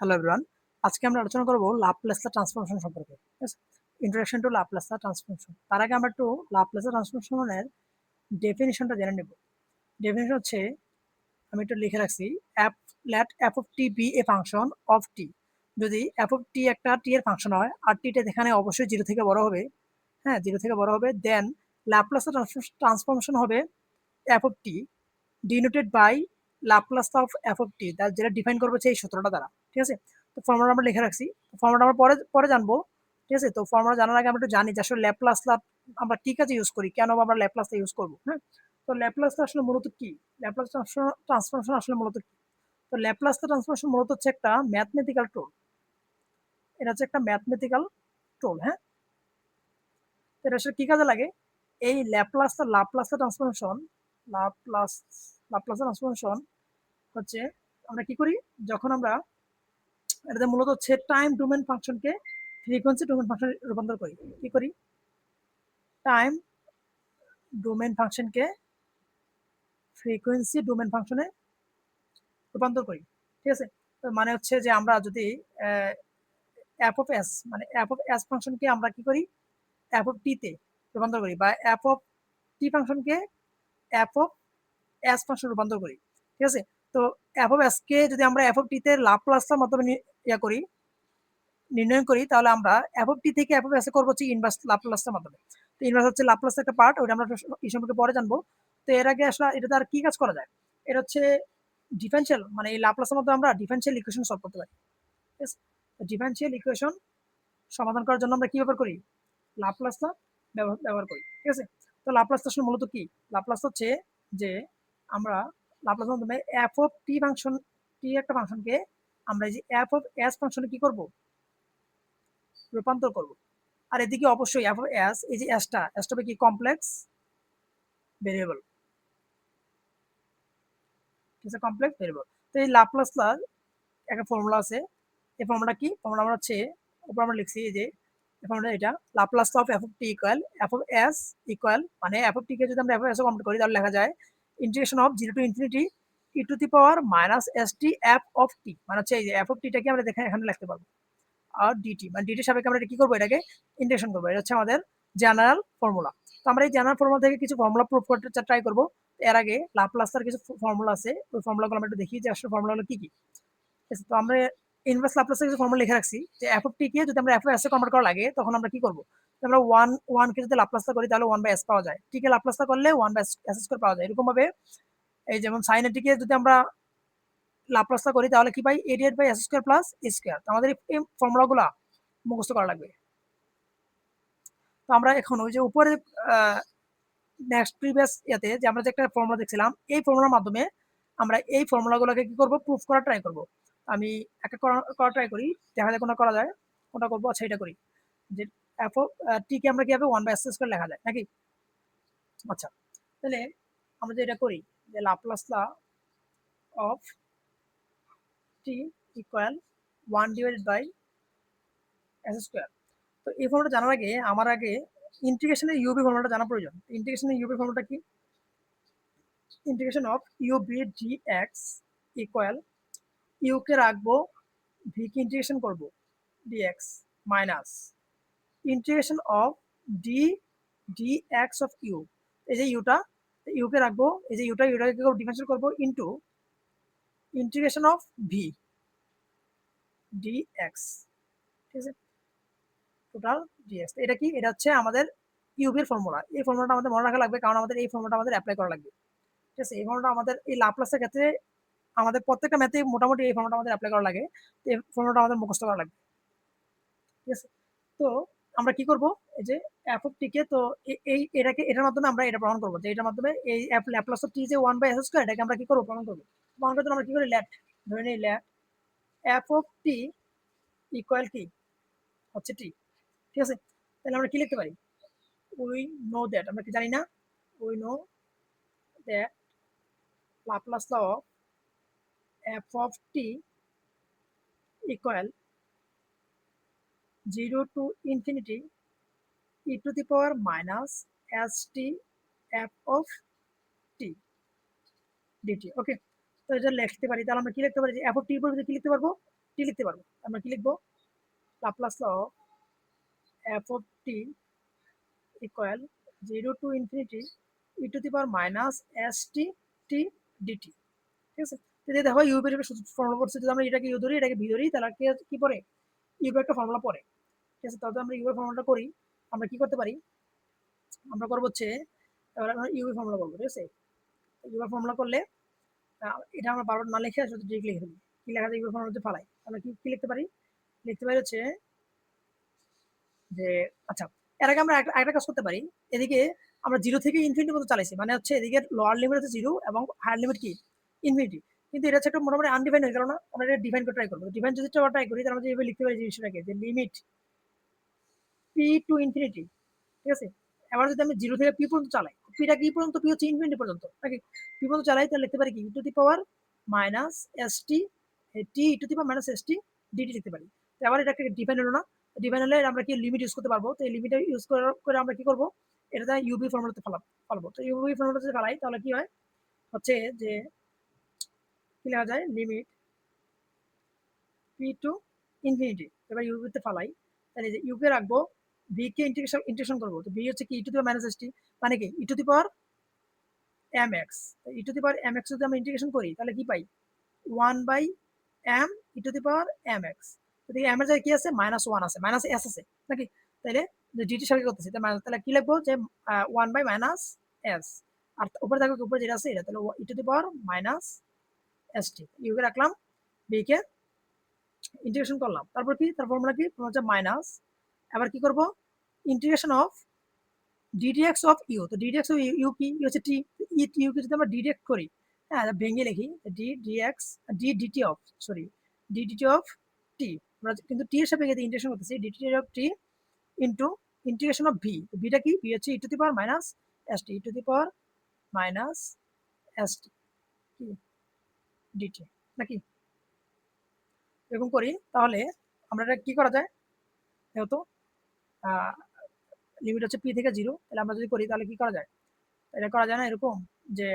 Hello everyone আজকে আমরা আলোচনা করব লাপ্লাসা ট্রান্সফরমেশন সম্পর্কে ইন্ট্রোডাকশন টু লাপ্লাসা ট্রান্সফরমেশন তার আগে আমরা একটু লাপ্লাসা ট্রান্সফরমেশনের ডেফিনিশনটা জেনে নেব। ডেফিনিশন হচ্ছে, আমি একটু লিখে রাখছি F let F of T B A function of T যদি এফ অফ টি একটা টি এর ফাংশন হয়, আর টিটা এখানে অবশ্যই জিরো থেকে বড় হবে হ্যাঁ জিরো থেকে বড় হবে দেন ল্যাপ্লাসা ট্রান্সফরমেশন হবে F of T denoted by Laplace of F of T যেটা ডিফাইন করব এই সূত্রটা দ্বারা। ঠিক আছে? তো ফর্মুলা আমরা লিখে রাখছি। ফর্মুলা আমরা পরে পরে জানব। ঠিক আছে? তো ফর্মুলা জানার আগে আমরা একটু জানি যে আসলে ল্যাপ্লাস আমরা কি কাজে ইউজ করি? কেন আমরা ল্যাপ্লাসটা ইউজ করব? হ্যাঁ? তো ল্যাপ্লাসটা আসলে মূলত কি? ল্যাপ্লাস ট্রান্সফরমেশন আসলে মূলত কি? তো ল্যাপ্লাস ট্রান্সফরমেশন মূলত হচ্ছে একটা ম্যাথমেটিক্যাল টুল এটা হচ্ছে একটা ম্যাথমেটিক্যাল টুল হ্যাঁ? এটা আসলে কি কাজে লাগে? এই Laplace Laplace transformation Laplace Laplace transformation হচ্ছে আমরা কি করি? যখন আমরা এটাতে মূলত হচ্ছে টাইম ডোমেন ফাংশনকে ফ্রিকোয়েন্সি ডোমেন ফাংশন রূপান্তর করি। কি করি? টাইম ডোমেন ফাংশনকে ফ্রিকোয়েন্সি ডোমেন ফাংশনে রূপান্তর করি। ঠিক আছে? মানে হচ্ছে যে আমরা যদি অ্যাপ অফ এস মানে অ্যাপ অফ এস ফাংশনকে আমরা কি করি? অ্যাপ অফ টিতে রূপান্তর করি বা অ্যাপ অফ টি ফাংশনকে অ্যাপ অফ এস ফাংশন রূপান্তর করি। ঠিক আছে? তো এফ অফ এসকে যদি আমরা এফ অফ টিতে লাপ্লাসটার মাধ্যমে ইয়া করি, নির্ণয় করি, তাহলে আমরা এফ অফ টি থেকে এফ অফ এসে করব হচ্ছে ইনভার্স লাপ্লাসটার মাধ্যমে। তো ইনভার্স হচ্ছে লাপ্লাস একটা পার্ট ওইটা আমরা এই সম্পর্কে পরে জানব। তো এর আগে আসলে এটাতে আর কি কাজ করা যায়? এটা হচ্ছে ডিফারেন্সিয়াল মানে এই লাপ্লাসের মধ্যে আমরা ডিফারেন্সিয়াল ইকুয়েশন সলভ করতে পারি। ডিফারেন্সিয়াল ইকুয়েশন সমাধান করার জন্য আমরা কি ব্যবহার করি? লাপ্লাসটা ব্যবহার করি। ঠিক আছে? তো লাপ্লাসটা আসলে মূলত কি? লাপ্লাস হচ্ছে যে আমরা লাপ্লাস মাধ্যমে এফ অফ টি ফাংশন টি একটা ফাংশনকে আমরা যে এফ অফ এস ফাংশনে কি করব? রূপান্তর করব। আর এদিকে অবশ্যই এফ অফ এস এই যে এসটা এসটা কি? কমপ্লেক্স ভেরিয়েবল ঠিক কমপ্লেক্স ভেরিয়েবল তো এই লাপ্লাসলার একটা ফর্মুলা আছে। এই কি? ফর্মুলা আমরা হচ্ছে, উপর আমরা লিখছি যে এটা Laplace of F of T equal F of S equal মানে এফ অফ টি কে যদি আমরা এফ অফ এস কমপ্লিট করি, তাহলে লেখা যায় integration of zero to infinity E to the power minus S T F of T মানে হচ্ছে এই যে এফ অফ টিটাকে আমরা দেখে এখানে লিখতে পারব। আর ডিটি মানে ডিটির সাপেক্ষে আমরা কি করব? এটাকে ইন্টিগ্রেশন করব। এটা হচ্ছে আমাদের জেনারেল ফর্মুলা তো আমরা এই জেনারেল ফর্মুলা থেকে কিছু ফর্মুলা প্রুফ করতে ট্রাই করব। এর আগে লাপ্লাসের কিছু ফর্মুলা আছে। ওই ফর্মুলাগুলো আমরা একটু দেখি যে আসলে ফর্মুলাগুলো কি কি। তো আমরা ইনভার্স লাপ্লাসের কিছু ফর্মুলা লিখে রাখছি যে এফ অফ টি কে যদি আমরা এফ এস এ কনভার্ট করা লাগে, তখন আমরা কি করব? আমরা ওয়ান ওয়ানকে যদি লাপ্লাসটা করি, তাহলে ওয়ান বাই এস পাওয়া যায়। টিকে লাপ্লাসটা করলে ওয়ান বাই এস স্কোয়ার পাওয়া যায়। এরকম ভাবে এই যেমন সাইন এটিকে যদি আমরা লাপ্লাসটা করি, তাহলে কি পাই? A divide by S square plus A square আমাদের এই ফর্মুলাগুলো মুখস্থ করা লাগবে। তো আমরা এখন ওই যে উপরে নেক্সট প্রিভিয়াস ইয়াতে যে আমরা যে একটা ফর্মুলা দেখছিলাম, এই ফর্মুলার মাধ্যমে আমরা এই ফর্মুলাগুলোকে কি করব? প্রুফ করা ট্রাই করব। আমি একটা করা ট্রাই করি। দেখা যায় কোনটা করা যায়, কোনটা করব আচ্ছা এটা করি। যে এফ টিকে আমরা কীভাবে ওয়ান বাই এস স্কোয়ার লেখা যায়, নাকি? আচ্ছা তাহলে আমরা যে এটা করি, যে লাপ্লাস লা of T equal one divided by S square তো এই ফর্মুলাটা জানার আগে, আমার আগে ইন্টিগ্রেশনের ইউবি ফর্মুলাটা জানা প্রয়োজন। ইন্টিগ্রেশনের ইউবি ফর্মুলাটা কি? Integration of U V D X equal UK রাখব ভিকে ইন্টিগ্রেশন করব D X minus integration of D D X of U এই যে ইউটা ইউকে রাখব, এই যে ইউটা ইউটাকে করব? ডিফারেন্সিয়েট করব into integration of V D X ঠিক আছে? টোটাল ডিএক্স এটা কি? এটা হচ্ছে আমাদের ইউবির ফর্মুলা এই ফর্মুলাটা আমাদের মনে রাখা লাগবে, কারণ আমাদের এই ফর্মুলাটা আমাদের অ্যাপ্লাই করা লাগবে। ঠিক আছে? এই ফর্মুলাটা আমাদের, এই লাপ্লাসের ক্ষেত্রে আমাদের প্রত্যেকটা ম্যাথে মোটামুটি এই ফর্মুলাটা আমাদের অ্যাপ্লাই করা লাগে। এই ফর্মুলাটা আমাদের মুখস্থ করা লাগবে। ঠিক আছে? তো আমরা কি করব? এই যে এফ অফ টিকে তো এই, এটাকে, এটার মাধ্যমে আমরা এটা প্রমাণ করব। যে এটার মাধ্যমে এই এফ ল্যাপ্লাস অফ টি যে ওয়ান বাই এস স্কোয়ার এটাকে আমরা কি করব? প্রমাণ করব। প্রমাণ করতে আমরা কি করি? ল্যাট ধরে নিই let F of T equal কি? হচ্ছে টি ঠিক আছে? তাহলে আমরা কি লিখতে পারি? উই নো দ্যাট আমরা কি জানি না? We know that Laplace of F of T equal zero to infinity E to the power minus S T F of T D T okay তো এটা লিখতে পারি, তাহলে আমরা কি লিখতে পারি? যে এফ অফ টির পরিবর্তে কি লিখতে পারব? টি লিখতে পারব। আমরা কি লিখব? Laplace of F of T equal zero to infinity E to the power minus S T T D T ঠিক আছে? যদি দেখো ইউবের একটা ফর্মুলা পড়ছে যদি আমরা এটাকে ইউ ধরি, এটাকে ভি ধরি, তাহলে কি পড়ে? ইউবের একটা ফর্মুলা পড়ে। ঠিক আছে, তাহলে আমরা ইউবের ফর্মুলাটা করি। আমরা কি করতে পারি? আমরা করব হচ্ছে এবার আমরা ফর্মুলা করব ঠিক আছে? ইউবি ফর্মুলা করলে এটা আমরা বারবার না লিখে শুধু ডিরেক্ট লিখে কি লেখা যায় ইউবি ফর্মুলা হচ্ছে ফালাই আমরা কি কি লিখতে পারি? লিখতে পারি হচ্ছে যে আচ্ছা এর আগে আমরা একটা কাজ করতে পারি। এদিকে আমরা জিরো থেকে ইনফিনিটি পর্যন্ত চালাইছি। মানে হচ্ছে এদিকে লোয়ার লিমিট হচ্ছে জিরো এবং হায়ার লিমিট কি? ইনফিনিটি কিন্তু এটা হচ্ছে একটা মোটামুটি আনডিফাইন হয়ে গেল না? আমরা এটা ডিফাইন করে ট্রাই করব ডিফাইন যদি ট্রাই করি, তাহলে আমরা লিখতে পারি জিনিসটাকে, যে লিমিট পি টু ইনফিনিটি ঠিক আছে? এবার যদি আমি জিরো থেকে পি পর্যন্ত চালাই পিটা কি পর্যন্ত? পি হচ্ছে ইনফিনিটি পর্যন্ত, নাকি? পি পর্যন্ত চালাই, তাহলে লিখতে পারি কি? To the power minus S T T to the power minus S T D T লিখতে পারি। তো এবার এটা ডিফাইন হলো না। ডিফাইন হলে আমরা কি লিমিট ইউজ করতে পারব? তো এই লিমিট ইউজ করে আমরা কি করব? এটা ইউবি ফর্মুলাতে ফেলাম ফেলব। তো ইউবি ফর্মুলাতে ফেলাই, তাহলে কি হয়? হচ্ছে যে কি যায় লিমিট পি টু ইনফিনিটি এবার ইউবিতে ফেলাই। তাহলে যে ইউকে রাখব ভি কে ইন্টিগ্রেশন ইন্টিগ্রেশন করব। তো ভি হচ্ছে কি ই টু দি পাওয়ার মাইনাস মানে কি E the power M X E the power M X যদি আমরা ইন্টিগ্রেশন করি, তাহলে কি পাই? One by M E to the power M X যদি এম এর জায়গায় কি আছে? মাইনাস ওয়ান আছে মাইনাস এস আছে, নাকি? তাহলে ডিটি সাথে করতেছি, তাহলে কি লিখব? যে ওয়ান বাই মাইনাস এস আর উপরে থাকবে উপরে যেটা আছে, এটা তাহলে E to the power minus S T UK রাখলাম বি কে ইন্টিগ্রেশন করলাম। তারপর কি? তারপর আমরা কি? হচ্ছে মাইনাস এবার কি করব? Integration of D D X of U তো D D X of U কি? হচ্ছে টি ই ইউকে যদি আমরা ডিডিএক্ট করি হ্যাঁ ভেঙে লিখি D D X D D T of sorry D D T of T আমরা কিন্তু টি এর সাপেক্ষে ইন্টিগ্রেশন করতেছি D T of T into integration of V ভিটা কি? ভি হচ্ছে E to the power minus S T E to the power minus S T D T নাকি? এরকম করি, তাহলে আমরা এটা কি করা যায়? যেহেতু লিমিট হচ্ছে পি থেকে জিরো তাহলে আমরা যদি করি, তাহলে কি করা যায়? এটা করা যায় না এরকম যে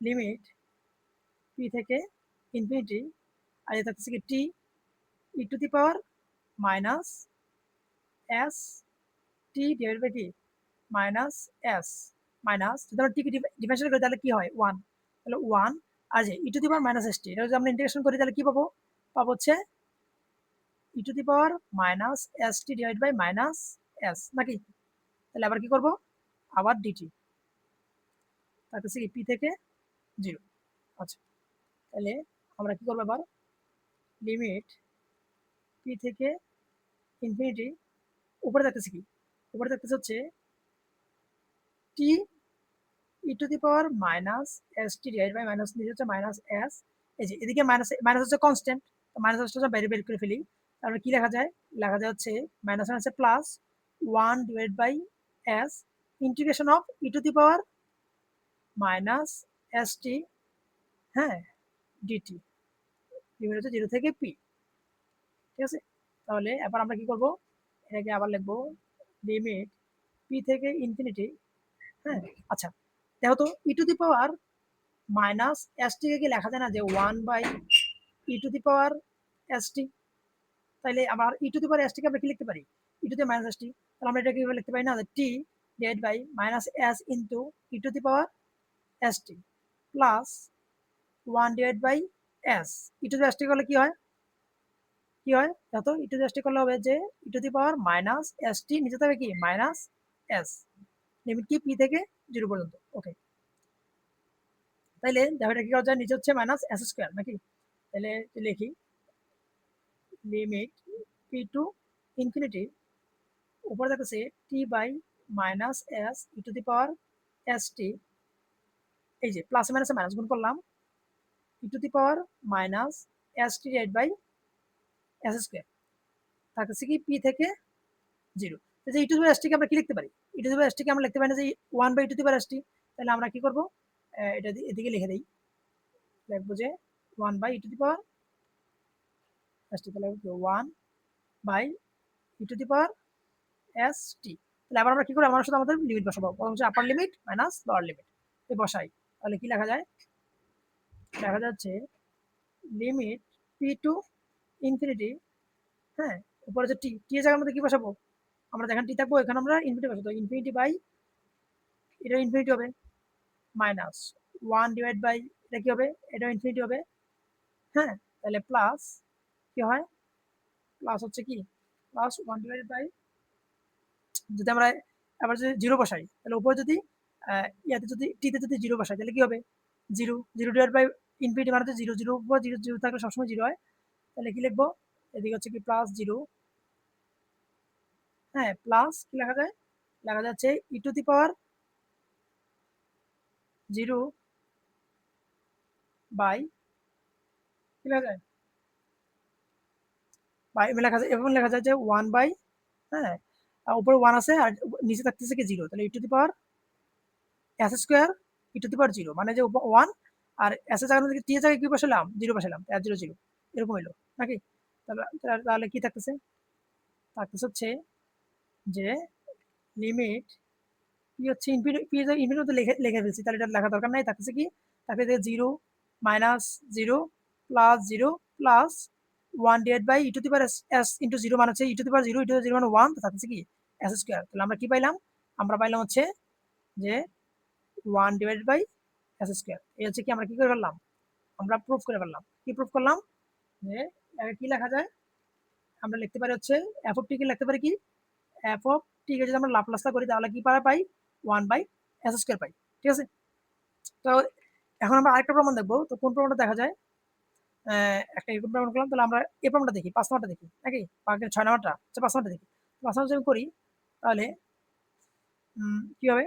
লিমিট পি থেকে ইনফিনিটি আর এটা থাকছে কি T E to the power minus S T divide by T minus S minus যদি আমরা টিকে ডিফারেন্সিয়েট করি, তাহলে কি হয়? ওয়ান তাহলে ওয়ান আর যে E to the power minus S T এটা যদি আমরা ইন্টিগ্রেশন করি, তাহলে কি পাবো? পাবো হচ্ছে E to the power minus S T divide by minus S নাকি? তাহলে আবার কি করব? আবার ডিটি তার কাছে পি থেকে জিরো আচ্ছা। তাহলে আমরা কি করব এবার লিমিট পি থেকে ইনফিনিটি উপরে থাকতেছে কি? উপরে থাকতেছে হচ্ছে T E to the power minus S T divide by minus নিচে হচ্ছে মাইনাস এস এই যে এদিকে মাইনাস মাইনাস হচ্ছে কনস্ট্যান্ট মাইনাস হচ্ছে বাইরে বের করে ফেলি, তারপরে কি লেখা যায়? লেখা যায় হচ্ছে মাইনাস মাইনাসে plus one divide by S integration of E to the power minus S T হ্যাঁ ডিটি লিমিট হচ্ছে জিরো থেকে পি ঠিক আছে? তাহলে এবার আমরা কি করব? এটাকে আবার লিখব লিমিট পি থেকে ইনফিনিটি হ্যাঁ আচ্ছা দেখো তো E to the power minus S টিকে কি লেখা যায় না? যে one by E to the power S T তাহলে আবার ই টু দি পাওয়ার এস টিকে আমরা কি লিখতে পারি? E to the minus S T তাহলে আমরা এটাকে লিখতে পারি না? T divide by minus S into E to the power S T plus one divide by S E to the S T করলে কি হয়? কি হয়? দেখো ই টু দি এস টি করলে হবে যে E to the power minus S T নিচে থাকবে কি? মাইনাস এস লিমিট কি পি থেকে জিরো পর্যন্ত ওকে তাইলে দেখো কি করা যায় নিচে হচ্ছে মাইনাস এস স্কোয়ার নাকি? তাহলে লিখি। লিমিট পি টু ইনফিনিটি উপরে দেখতেছে T by minus S E to the power S T এই যে প্লাস মাইনাসে মাইনাস গুণ করলাম E to the power minus S T divide by S square থাকতেছে কি পি থেকে জিরো যে ই টু এস টিকে আমরা কি লিখতে পারি? ই টু দি পাওয়ার এস টিকে আমরা লিখতে পারি না যে one by to the power S T তাহলে আমরা কি করব এটা এদিকে লিখে দিই লিখব যে one by E to the power S T তাহলে one by E to the power S T তাহলে আবার আমরা কি করি আমার সাথে আমাদের লিমিট বসাবো প্রথম হচ্ছে upper limit minus lower limit এ বসাই তাহলে কি লেখা যায় দেখা যাচ্ছে লিমিট পি টু ইনফিনিটি হ্যাঁ উপরে যে টি টি এর জায়গার মধ্যে কি বসাবো আমরা যেখানে টি থাকব, এখানে আমরা ইনফিনিটি বসাবো ইনফিনিটি বাই এটা ইনফিনিটি হবে মাইনাস ওয়ান ডিভাইড বাই এটা কি হবে? এটা ইনফিনিটি হবে। হ্যাঁ তাহলে প্লাস কি হয়? প্লাস হচ্ছে কি? প্লাস ওয়ান ডিভাইড বাই যদি আমরা আবার যদি জিরো বসাই, তাহলে উপরে যদি ইয়াতে যদি টিতে যদি জিরো বসাই, তাহলে কি হবে? Zero zero divide by infinity মানে হচ্ছে জিরো জিরো উপর জিরো জিরো থাকলে সবসময় জিরো হয়। তাহলে কি লিখব? এদিকে হচ্ছে কি প্লাস জিরো হ্যাঁ প্লাস কি লেখা যায়? লেখা যাচ্ছে E to the power zero by কি লেখা যায়? বাই লেখা যায় এবং লেখা যায় যে ওয়ান বাই হ্যাঁ উপরে ওয়ান আছে, আর নিচে থাকতেছে কি জিরো তাহলে E to the power S square E to the power zero মানে যে ওয়ান আর এস এর জায়গায় টি এর জায়গায় কি বসালাম? জিরো বসালাম এক জিরো জিরো এরকম হইল, নাকি? তাহলে তাহলে কি থাকতেছে? থাকতেছে হচ্ছে যে লিমিট কি হচ্ছে ইনফিনিটি মধ্যে লিখে লিখে ফেলছি, তাহলে এটা লেখা দরকার নাই, থাকতেছে কি? থাকতে zero minus zero plus zero plus one divide by e to the power s into zero মানে হচ্ছে e to the power zero e to zero মানে ওয়ান থাকতেছে কি? এস স্কোয়ার তাহলে আমরা কি পাইলাম? আমরা পাইলাম হচ্ছে যে one divide by s square এই হচ্ছে কি, আমরা কি করে ফেললাম? আমরা প্রুফ করে ফেললাম। কি প্রুফ করলাম? যে কি লেখা যায়? আমরা লিখতে পারি হচ্ছে এফ টিকে লিখতে পারি কি? এফ অফ টিকে যদি আমরা লাপ্লাসটা করি, তাহলে কি পারা পাই? ওয়ান বাই এস স্কোয়ার পাই, ঠিক আছে? তো এখন আমরা আরেকটা প্রমাণ দেখব। তো কোন প্রমাণটা দেখা যায়? একটা এরকম প্রমাণ করলাম, তাহলে আমরা এই প্রমাণটা দেখি, পাঁচ নম্বরটা দেখি, নাকি? বাকি ছয় নম্বরটা আচ্ছা পাঁচ নম্বরটা দেখি। পাঁচ নম্বর যদি করি, তাহলে কি হবে?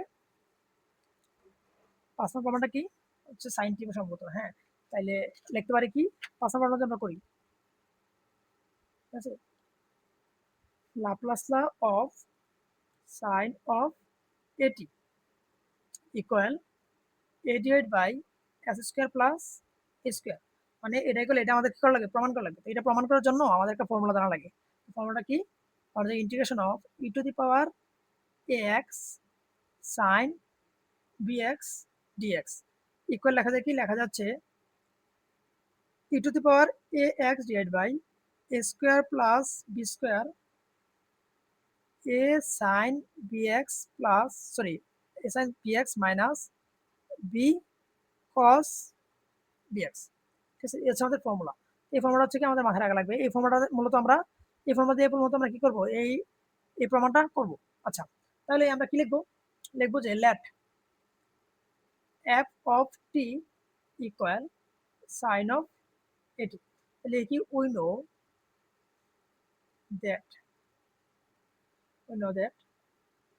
পাঁচ নম্বর প্রমাণটা কি? হচ্ছে সাইন টিপে সম্ভবত হ্যাঁ। তাইলে লিখতে পারি কি? পাঁচ নম্বর প্রমাণ আমরা করি, ঠিক আছে? Laplace L of sine of a t equal a divide by s square plus a square মানে এটা করলে এটা আমাদের কি করা লাগে? প্রমাণ করা লাগে। তো এটা প্রমাণ করার জন্য আমাদের একটা ফর্মুলা জানা লাগে। ফর্মুলাটা কি? আমাদের integration of e to the power a x sine b x d x equal লেখা যায় কি? লেখা যাচ্ছে e to the power a x divide by a square plus b square a sine b x plus sorry a sine b x minus b cos b x ঠিক আছে, এটা আমাদের formula এই ফর্মুলা হচ্ছে কি, আমাদের মাথায় রাখা লাগবে। এই ফর্মুলাটা মূলত আমরা, এই ফর্মুলা দিয়ে মূলত আমরা কি করব? এই এই প্রমাণটা করব। আচ্ছা তাহলে আমরা কি লিখব? লিখব যে let f of t equal sine of a t তাহলে কি we know that we know that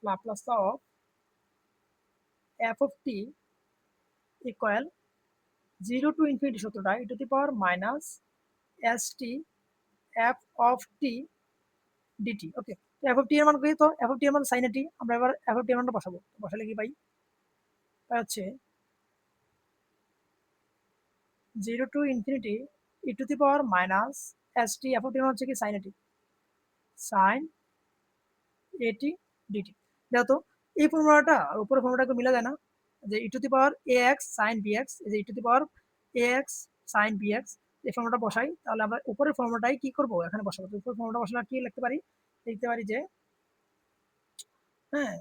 Laplace of f of t equal 0 to infinity সূত্রটা e to the power minus st f of t dt okay তো f of t এর মান কই তো f of t এর মান sin t আমরা এবার f of t এর মানটা বসাবো বসালে কি পাই হচ্ছে 0 to infinity e to the power minus st f of t এর মান হচ্ছে কি sin t sin at d t দেখো এই ফর্মুলাটা আর উপরের ফর্মুলাটাকে মিলা যায় না। যে e to the power a x sine b x যে e to the power a x sine b x এই ফর্মুলাটা বসাই। তাহলে আমরা উপরের ফর্মুলাটাই কি করব? এখানে বসাবো। উপরের ফর্মুলাটা বসালে কি লিখতে পারি? লিখতে পারি যে হ্যাঁ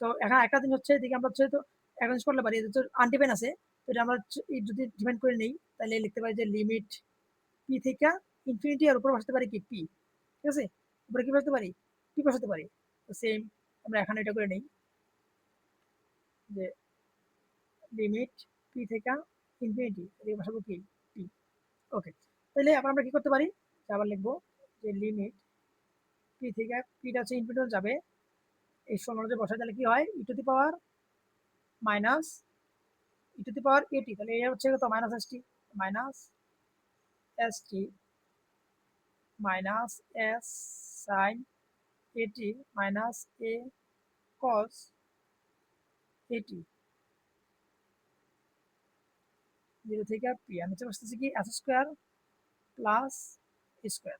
তো এখানে একটা জিনিস হচ্ছে, এদিকে আমরা হচ্ছে তো একটা জিনিস করলে পারি তো আনডিপেন্ড আছে, তো এটা আমরা যদি ডিপেন্ড করে নেই, তাহলে লিখতে পারি যে লিমিট পি থেকে ইনফিনিটি আর উপরে বসাতে পারি কি? পি ঠিক আছে? উপরে কি বসাতে পারি? কি বসাতে পারি। তো সেম আমরা এখানে এটা করে নেই। যে লিমিট পি থেকে ইনফিনিটি এই বসাবো কি পি ওকে তাহলে আবার আমরা কি করতে পারি? আবার লিখব যে লিমিট পি থেকে পিটা হচ্ছে ইনফিনিটি যাবে। এই সময় বসাই, তাহলে কি হয়? E to the power minus e to the power a t তাহলে এই হচ্ছে কত? Minus s t minus s t minus s sine a t minus a cos a t zero থেকে পি নিচে বসতেছি কি s square plus square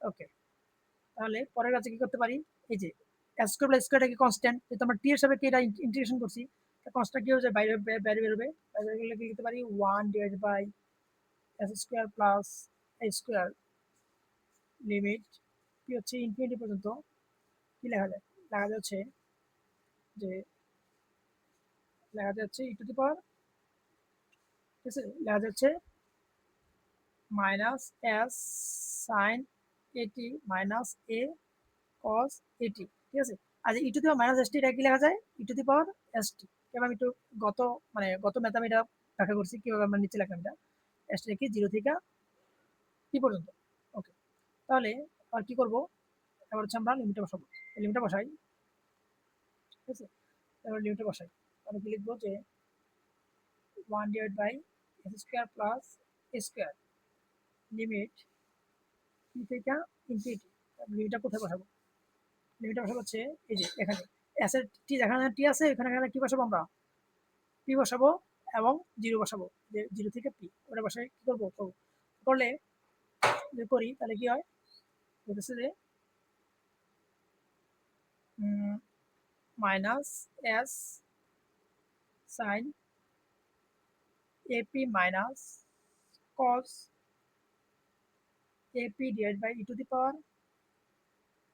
okay তাহলে পরের কাছে কি করতে পারি? এই যে এস স্কোয়ার প্লাস স্কোয়ারটা কি কনস্ট্যান্ট যেহেতু আমরা টি এর সাথে এটা ইন্টিগ্রেশন করছি কনস্ট্যান্ট কি হচ্ছে বাইরে বাইরে বেরোবে। বাইরে বেরোলে কি লিখতে পারি? One divide by s square plus a square limit কি হচ্ছে ইনফিনিটি পর্যন্ত? কি লেখা যায়? লেখা যাচ্ছে যে, লেখা যাচ্ছে ই টু দি পাওয়ার ঠিক আছে? লেখা যাচ্ছে minus s sine a t minus a cos a t ঠিক আছে? আচ্ছা e to the power minus s t এটা কি লেখা যায়? ই to the power S T এবার আমি একটু গত মানে গত ম্যাথ আমি এটা ব্যাখ্যা করছি, কীভাবে আমরা নিচে লিখলাম এটা? এস টি কি জিরো থেকে কি পর্যন্ত ওকে তাহলে আর কি করব? এবার হচ্ছে আমরা লিমিটে বসাবো। লিমিটে বসাই। ঠিক আছে? এবার লিমিটে বসাই। তাহলে কি লিখব যে one divide by s square plus square limit কি থেকে ইনফিনিটি লিমিটটা কোথায় বসাবো? লিমিটটা বসাবো হচ্ছে এই যে এখানে। এসের টি যেখানে টি আছে, এখানে এখানে কি বসাবো আমরা? পি বসাবো এবং জিরো বসাবো। যে জিরো থেকে পি ওটা বসাই কী করব? করব। করলে যদি করি, তাহলে কি হয়? বলতেছে যে minus s sine a p minus cos ap divided by e to the power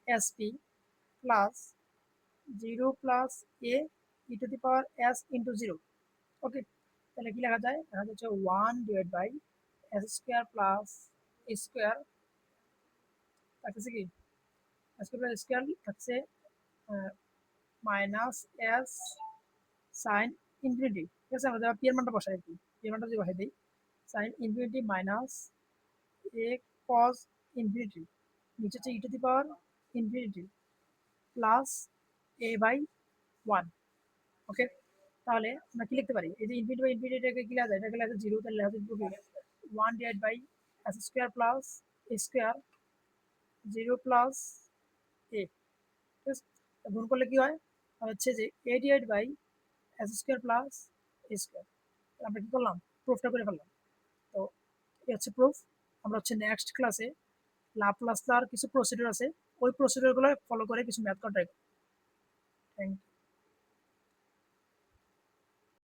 sp plus 0 plus a e to the power s into 0 okay তাহলে কি লেখা যায় লেখা যাচ্ছে 1 divide by s square plus square থাকছে কি square square থাকছে minus s sine infinity ঠিক আছে আমরা পি এর মানটা বসাই কি পি এর মানটা যদি বসাই দিই sine infinity minus a cos infinity নিচে হচ্ছে e to the power infinity plus a by one okay তাহলে আমরা কি লিখতে পারি এই যে ইনফিনিটি বাই ইনফিনিটিটাকে কি লেখা যায় এটাকে লেখা জিরো তাহলে লেখা যায় one divide by s square plus a square zero plus a ঠিক আছে গুণ করলে কি হয়? হচ্ছে যে a divide by s square plus a square আমরা কি করলাম? প্রুফটা করে ফেললাম। তো এই হচ্ছে প্রুফ আমরা হচ্ছে নেক্সট ক্লাসে লাপ্লাসলার কিছু প্রসিডিউর আছে। ওই প্রসিডিউরগুলো ফলো করে কিছু ম্যাথ করা ট্রাই থ্যাংক ইউ